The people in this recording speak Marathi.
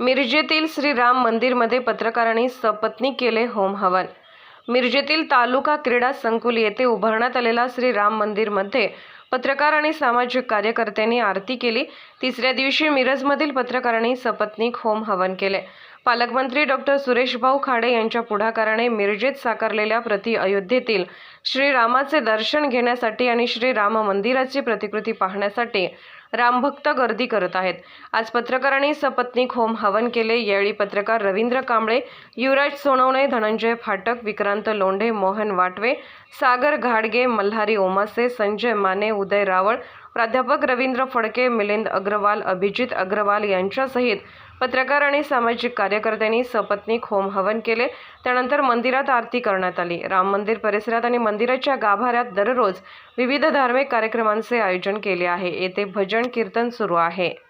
मिरजेतील श्रीराम मंदिरमध्ये पत्रकारांनी सपत्नी केले होम हवन. मिरजेतील तालुका क्रीडा संकुल येथे उभारण्यात आलेला श्रीराम मंदिरमध्ये पत्रकार आणि सामाजिक कार्यकर्त्यांनी आरती केली. तिसऱ्या दिवशी मिरजमधील पत्रकारांनी सपत्नीक होम हवन केले. पालकमंत्री डॉक्टर सुरेशभाऊ खाडे यांच्या पुढाकाराने मिरजेत साकारलेल्या प्रति अयोध्येतील श्रीरामाचे दर्शन घेण्यासाठी आणि श्रीराम मंदिराची प्रतिकृती पाहण्यासाठी रामभक्त गर्दी करत आहेत. आज पत्रकारांनी सपत्नीक होम हवन केले. यावेळी पत्रकार रवींद्र कांबळे युवराज सोनवणे धनंजय फाटक विक्रांत लोंढे मोहन वाटवे सागर घाडगे मल्हारी ओमासे संजय माने उदय रावळ प्राध्यापक रवींद्र फडके मिलिंद अग्रवाल अभिजित अग्रवाल यांच्यासहित पत्रकार आणि सामाजिक कार्यकर्त्यांनी सपत्नीक होम हवन केले. त्यानंतर मंदिरात आरती करण्यात आली. राम मंदिर परिसरात आणि मंदिराच्या गाभाऱ्यात दररोज विविध धार्मिक कार्यक्रमांचे आयोजन केले आहे. येथे भजन कीर्तन सुरू आहे.